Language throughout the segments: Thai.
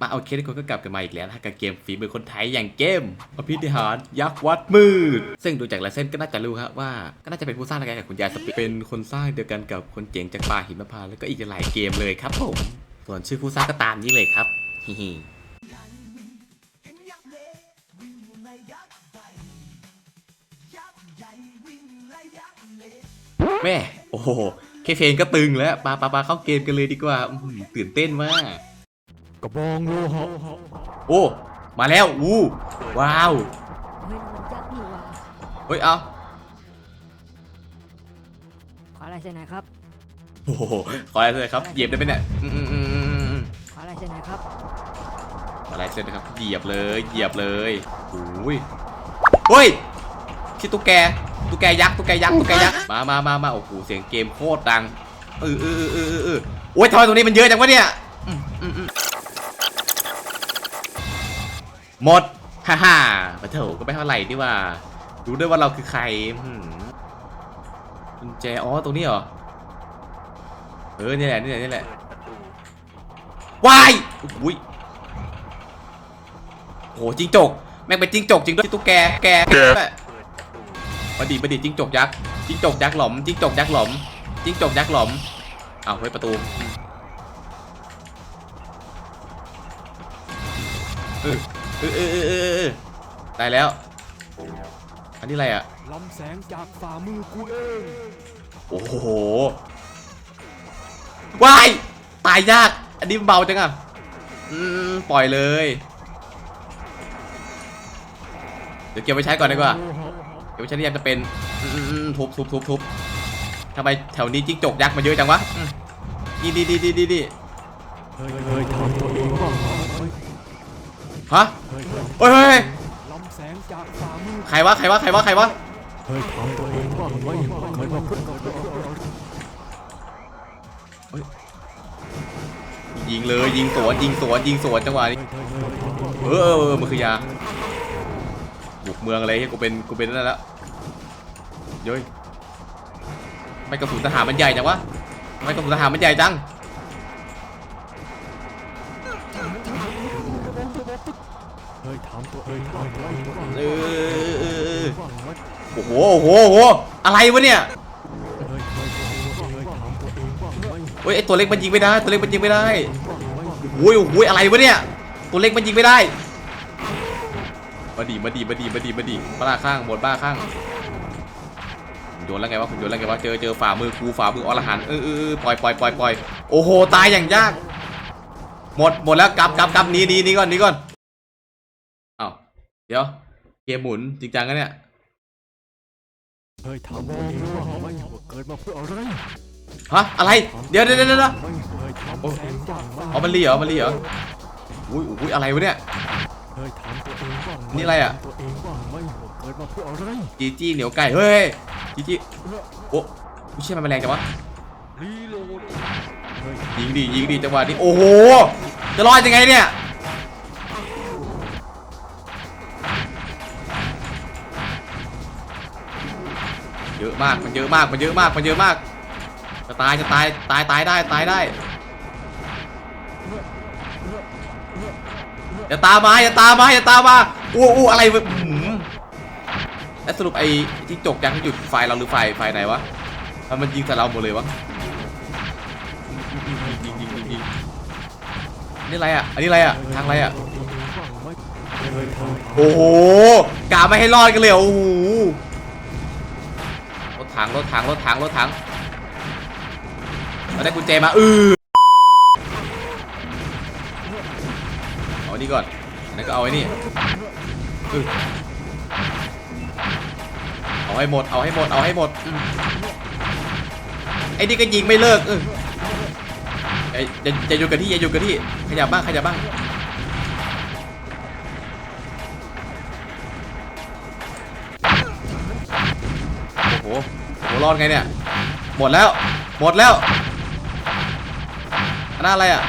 มาเอาเคสคนก็กลับกันมาอีกแล้วนะกับเกมฝีมือคนไทยอย่างเกมอภิธิหารยักษ์วัดมืด ซึ่งดูจากลายเส้นก็น่าจะรู้ครับว่า ก็น่าจะเป็นผู้สร้างรายการกับคุณยายสปีดเป็นคนสร้างเดียวกันกับคนเจ๋งจากป่าหิมพานต์แล้วก็อีกหลายเกมเลยครับผมส่วนชื่อผู้สร้างก็ตามนี้เลยครับฮิฮิแม่ โอ้โหแค่เพลงก็ตึงแล้วปาปาปาเข้าเกมกันเลยดีกว่าตื่นเต้นมาก กระบองโลหะโอ้มาแล้วอู้ว้าวเฮ้ยมันยักษ์นี่หว่าเฮ้ยเอาขออะไรเส้นไหนอยครับโอ้โหขออะไรเลยครับเหยียบได้ไหมเนี่ยอืมอืมอืมอืมอืมขออะไรเส้นไหนอยครับขออะไรเส้นนะครับเหยียบเลยเหยียบเลยโอ้ยเฮ้ยคิดตุ๊กแกตุ๊กแกยักษ์ตุ๊กแกยักษ์ตุ๊กแกยักษ์มามามามาโอ้โหเสียงเกมโคตรดังเออเออเออเออเออโอ้ยทำไมตรงนี้มันเยอะจังวะเนี่ยอืมอืมอืม หมด ฮ่าฮ่าปะเถอะก็ไม่เท่าไหร่นี่ว่า รู้ด้วยว่าเราคือใครอืมกุญแจ อ๋อ ตรงนี้เหรอ เออ นี่แหละ นี่แหละ นี่แหละวายอุ้ยโหจิงจก แม่งเป็นจิงจกจริงด้วยตุ๊กแก แกแม่มาดีมาดีจิงจกยักษ์ จิงจกยักษ์หลอม จิงจกยักษ์หลอม จิงจกยักษ์หลอมอ้าวเฮ้ยประตูเออ เออเออเออเออเออได้แล้ว อันนี้อะไรอะลำแสงจากฝ่ามือกูเองโอ้โหวายตายยาก อันนี้มันเบาจังอะอืมปล่อยเลย เดี๋ยวเก็บไว้ใช้ก่อนดีกว่าโลหะเก็บไว้ใช้ที่ยังจะเป็นอืมอืมอืมทุบทุบทุบทุบทำไมแถวนี้จิ้งจกยักษ์มาเยอะจังวะอืมดีดีดีดีดีดีเฮ้ยเฮ้ยทำตัวเองบ้างไหมเฮะเฮ้ยเฮ้ยลำแสงจากฝ่ามือใครวะใครวะใครวะใครวะเฮ้ยทำตัวเองบ้างไหมเคยมาพึ่งกับเราเฮ้ยยิงเลยยิงสวนยิงสวนยิงสวนจังหวะนี้เออเออเออมันคือยาบุกเมืองอะไรให้กูเป็นกูเป็นนั่นแล้วเย้ยไม่กระสุนทหารมันใหญ่จังวะไม่กระสุนทหารมันใหญ่จัง เออโอ้โหโอ้โหโอ้โหอะไรวะเนี่ยเฮ้ยเฮ้ยเฮ้ยเฮ้ยทำตัวเองบ้างไหมเฮ้ยไอตัวเล็กมันยิงไม่ได้ตัวเล็กมันยิงไม่ได้หมโอ้ยโอ้ยอะไรวะเนี่ยตัวเล็กมันยิงไม่ได้มาดีมาดีมาดีมาดีมาดีบ้าข้างหมดบ้าข้างโยนแล้วไงวะผมโยนแล้วไงวะเจอเจอฝ่ามือกูฝ่ามืออรหันเออเออเออปล่อยปล่อยปล่อยปล่อยโอ้โหตายอย่างยากหมดหมดแล้วกลับกลับกลับหนีหนีหนีก่อนหนีก่อน เดี๋ยว เกมหมุนจริงจังกันเนี่ย เฮ้ยทำตัวเองบ้างไหมว่าเกิดมาเพื่ออะไรฮะ อะไร เดี๋ยวเดี๋ยวเดี๋ยวเดี๋ยวไม่เคยทำแสงบ้างไหมเอามันรีเหรอ มันรีเหรอ อุ้ยอุ้ยอะไรวะเนี่ย เคยทำตัวเองบ้างหมนี่อะไรอะทำตัวเองบ้างไหมว่าเกิดมาเพื่ออะไรจีจี้เหนียวไก่ เฮ้ย จีจี้โอ้ไม่ใช่ยมันแมลงจังวะ รีโหลดเฮ้ยยิงดียิงดีจังหวะนี้ โอ้โห จะรอดยังไงเนี่ย เยอะมากมันเยอะมากมันเยอะมากมันเยอะมากจะตายจะตายตายตายได้ตายได้อย่าตามมาอย่าตามมาอย่าตามมาอู้อู้อะไรแล้วสรุปไอ้ที่จกยังหยุดไฟเราหรือไฟไฟไหนวะมันมันยิงใส่เราหมดเลยวะยิงยิงยิงยิงนี่อะไรอะอันนี้อะไรอะทางอะไรอะโอ้โหกาไม่ให้รอดกันเลยโอ้โห ถังรถถังรถถังรถถังเราได้กุญแจมาอือเอาอนี้ก่อนอันนั้นก็เอาไอ้นี่อือเอาให้หมดเอาให้หมดเอาให้หมดไอ้นี่ก็ยิงไม่เลิกเอออย่าอย่าอยู่กับที่อย่าอยู่กับที่ขยับบ้างขยับบ้างโอ้โหโอ้โห รอดไงเนี่ย หมดแล้ว หมดแล้วอันนั้นอะไรอะ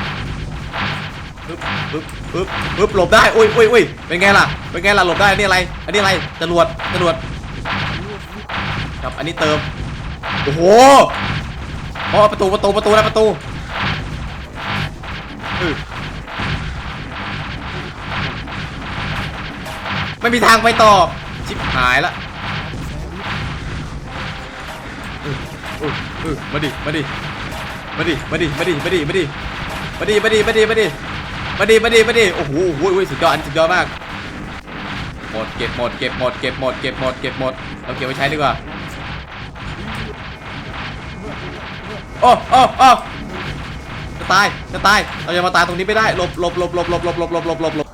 ปึ๊บปึ๊บปึ๊บปึ๊บหลบได้อุ้ยอุ้ยอุ้ยเป็นไงล่ะ เป็นไงล่ะ หลบได้ อันนี้อะไร อันนี้อะไร จรวด จรวด ครับ อันนี้เติม โอ้โหอ๋อประตู ประตู ประตูนะประตูไม่มีทางไปต่อ ชิบหายละ เออเออมาดิมาดิมาดิมาดิมาดิมาดิมาดิมาดิมาดิมาดิมาดิมาดิมาดิมาดิโอ้โหโอ้โหสุดยอดอันสุดยอดมากหมดเก็บหมดเก็บหมดเก็บหมดเก็บหมดเก็บหมดเราเก็บไว้ใช้ดีกว่าโอ้โอ้โอ้จะตายจะตายเราจะมาตายตรงนี้ไม่ได้หลบหลบหลบหลบหลบหลบหลบหลบหลบหลบหลบ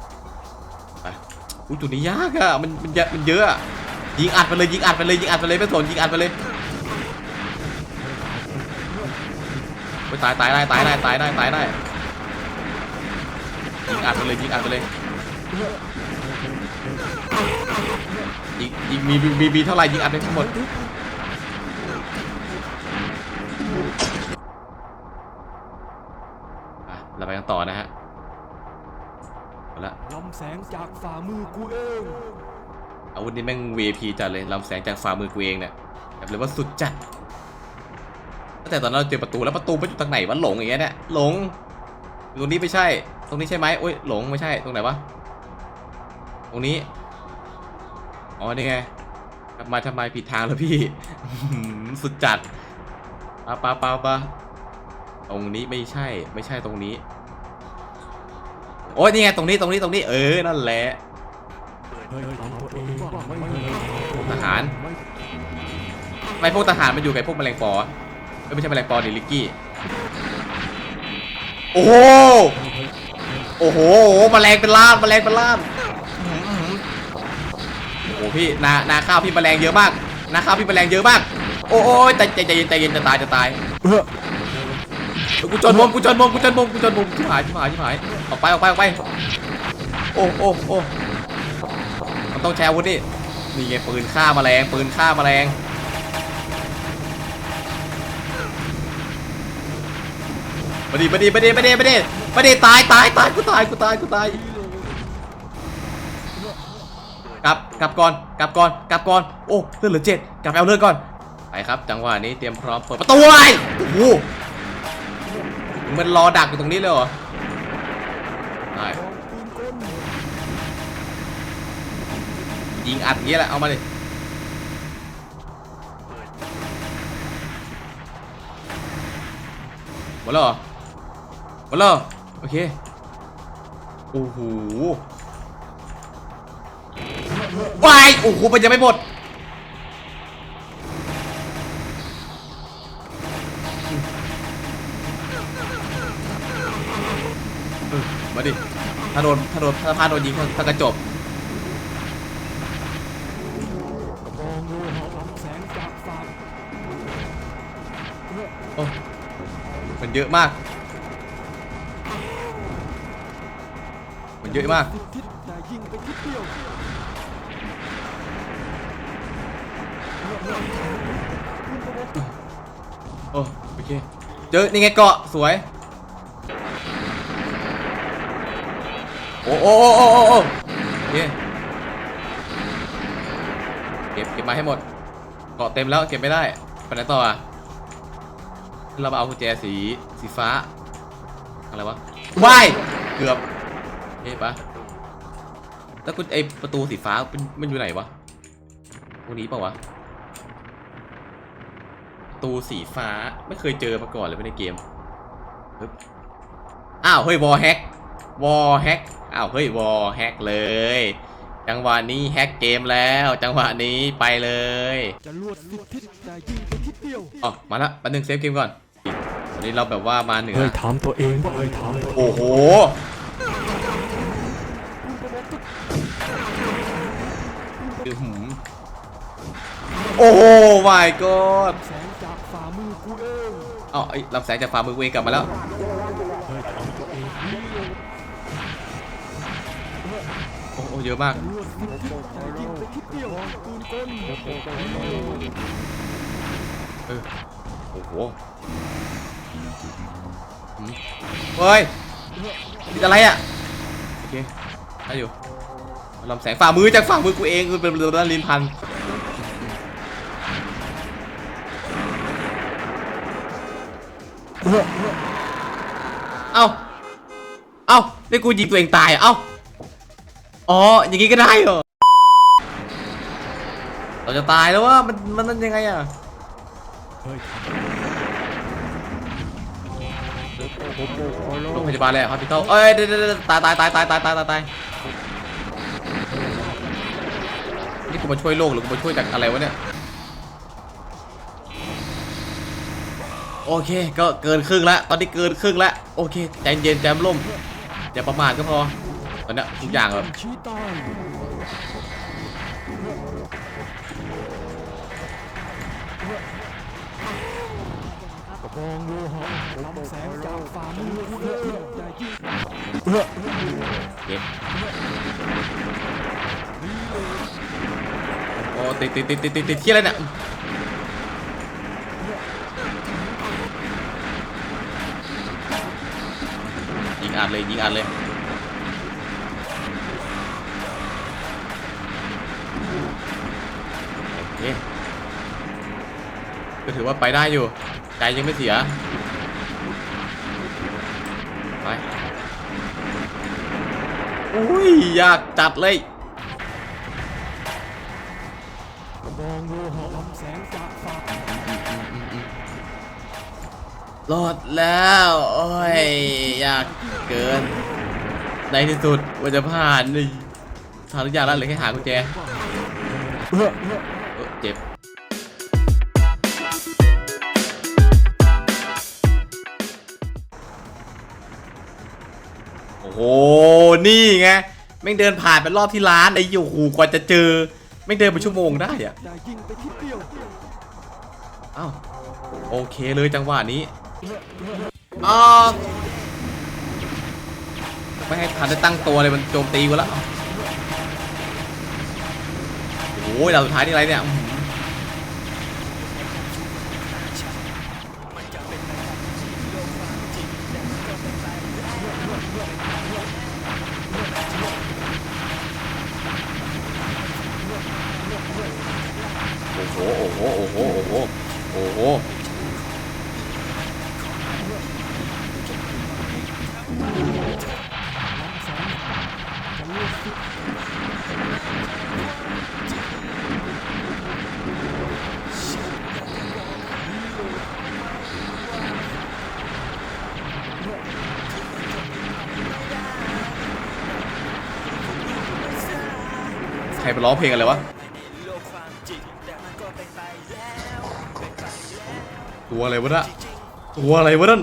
ไปอุ้ยจุดนี้ยากอะมันมันเยอะมันเยอะยิงอัดไปเลยยิงอัดไปเลยยิงอัดไปเลยไม่สนยิงอัดไปเลย ตายตายได้ตายได้ตายได้ตายได้ยิงอัดไปเลยยิงอัดไปเลยยิงยิงมีมีมีมีเท่าไหร่ยิงอัดไปทั้งหมดอะเราไปกันต่อนะฮะเอาละลำแสงจากฝ่ามือกูเองอาวุธนี้แม่ง VIP จัดเลยลำแสงจากฝ่ามือกูเองเนี่ยแบบเลยว่าสุดจัดตั้ง แต่ตอนเราเจอประตูแล้วประตูมันอยู่ทางไหนวะหลงอย่างเงี้ยเนี่ยหลงตรงนี้ไม่ใช่ ตรงนี้ใช่ไหมโอ้ยหลงไม่ใช่ตรงไหนวะตรงนี้อ๋อนี่ไงกลับมาทำไมผิดทางแล้วพี่สุดจัดปะปะปะปะตรงนี้ไม่ใช่ ไม่ใช่ตรงนี้ โอ้ยนี่ไงตรงนี้ตรงนี้ตรงนี้ เออนั่นแหละทำตัวเองบ้างไม่เถอะทหารไมพวกทหารมันอยู่กับพวกแมลงปอ เอ้ยไม่ใช่แมลงปอดิลิกกี้ โอ้โห โอ้โหแมลงเป็นล้านแมลงเป็นล้านอื้อหือโอ้โหพี่นานาข้าวพี่แมลงเยอะมากนาข้าวพี่แมลงเยอะมาก โอ้ยใจใจใจเย็นใจเย็นจะตายจะตายเออเฮ้ยกูจนมุมกูจนมุมกูจนมุมกูจนมุมชิบหายชิบหายชิบหายออกไปออกไปออกไปโอ้โอ้โอ้มันต้องแชร์อาวุธนี่นี่ไงปืนฆ่าแมลงปืนฆ่าแมลง มาดิมาดิมาดิมาดิมาดิมาดิตายตายตายกูตายกูตายกูตายกลับกลับก่อนกลับก่อนกลับก่อนโอ้เลือดเหลือเจ็ดกลับไปเอาเลือดก่อนไปครับ จังหวะนี้เตรียมพร้อมเปิดประตูไว้โอ้โหมันรอดักอยู่ตรงนี้เลยเหรอได้ยิงอัดอย่างนี้แหละเอามาดิหมดแล้วเหรอ มดแล้วเหรอโอเค โอ้โหวายโอ้โหมันยังไม่หมดเออมาดิ ถ้าโดน ถ้าโดน ถ้าพลาดโดนยิงถ้ากระจบมองดูลำแสงจากฝ่าโอ้มันเยอะมาก มันเยอะมากทิศทิศแต่ยิงไปทิศเดียวโอ้โอเค เจอ นี่ไงเกาะ สวยโอ้โอ้โอ้โอ้โอ้โอ้โอเคเก็บเก็บมาให้หมด เกาะเต็มแล้วเก็บไม่ได้ไปไหนต่ออะเรามาเอากุญแจสีสีฟ้า อะไรวะว้ายเกือบ เอ๊ะปะแล้วกุญไอประตูสีฟ้าเป็นมันอยู่ไหนวะตรงนี้เปล่าวะประตูสีฟ้าไม่เคยเจอมาก่อนเลยในเกมปึ๊บอ้าวเฮ้ยวอลแฮกวอลแฮกอ้าวเฮ้ยวอลแฮกเลย จังหวะนี้แฮกเกมแล้ว จังหวะนี้ไปเลยจะลวดทิศทิศแต่ยิงไปทิศเดียวอ๋อมาละแป๊บนึงเซฟเกมก่อนวันนี้เราแบบว่ามาเหนือเฮ้ยถามตัวเองบ้างเฮ้ยถามตัวเองโอ้โห โอ้โห my god แสงจากฝ่ามือกูเองเอาไอ้ลำแสงจากฝ่ามือกูเองกลับมาแล้ว เฮ้ยทำตัวเองโอ้โหเยอะมากลวดทิศทิศแต่ยิงไปทิศเดียวปืนกลเออ โอ้โหหืมเฮ้ยนี่อะไรอะ โอเคได้อยู่ลำแสงฝ่ามือจากฝ่ามือกูเองคือเป็นเรื่องลิ้นพัน เอ้า เอ้านี่กูยิงตัวเองตายเอเอ้า อ๋อ อย่างงี้ก็ได้เหรอ เราจะตายแล้วว่ามันมันนั่นยังไงอะโอ้โหขอร้อโรงพยาบาลเลยฮอสพิทอลเอ้ยเดี๋ยเดี๋ยวตายตายตายตายตายตายตายตายนี่กูมาช่วยโลกหรือกูมาช่วยจากอะไรวะเนี่ย โอเค ก็เกินครึ่งแล้วตอนนี้เกินครึ่งแล้วโอเคใจเย็นแจมล่มอย่าประมาทก็พอตอนนี้ทุกอย่างแบบชี้ตายกระบองโลหะลำแสงจากฝ่ามือคุณเลิศอย่ายิงเย็นโอ้ติดติดติดติดติดที่อะไรเนี่ย งอัดเลยยิงอัดเลยโอเคก็ถือว่าไปได้อยู่ ใจยังไม่เสีย ไปอุ้ยอยากจัดเลย รอดแล้ว โอ้ย อยากเกิน ในที่สุดว่าจะผ่านนี่ทำทุกอย่างแล้วเหลือแค่หากุญแจเฮ้ยเจ็บโอ้โห นี่ไงแม่เดินผ่านเป็นรอบที่ร้านไอ้ยูหูกว่าจะเจอแม่เดินเป็นชั่วโมงได้อะอย่ายิงไปที่เอ้าวโอเคเลยจังหวะนี้ อ้าวไม่ให้ทันได้ตั้งตัวเลยมันโจมตีกูแล้วโอ้ยดาวสุดท้ายนี่อะไรเนี่ยโอ้โหโอ้โหโอ้โหโอ้โหโอ้โห ร้องเพลงอะไรวะตัวอะไรวะน่ะตัวอะไรวะนั่น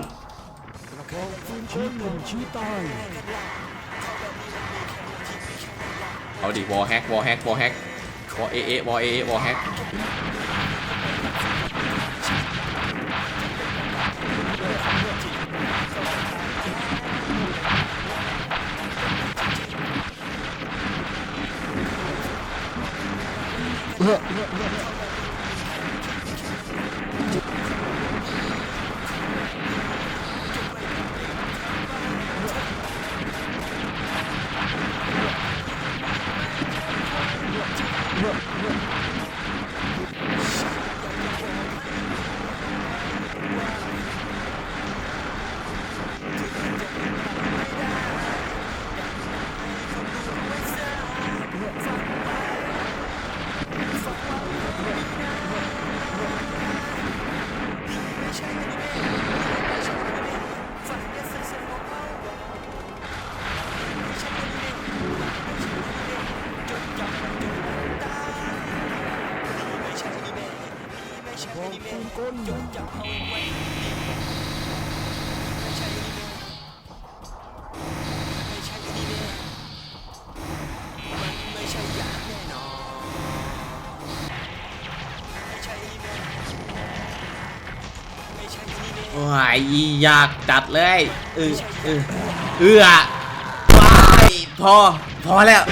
กระบองฟื้นชี้หนึ่งชี้ตายเอาดิวอลแฮกวอลแฮกวอลแฮกวอลเอเอวอลเอเอวอลแฮก ngựa. ช่ยอโอ้ยยากจัดเลยเออเออเอือว้าพอ พอแล้ว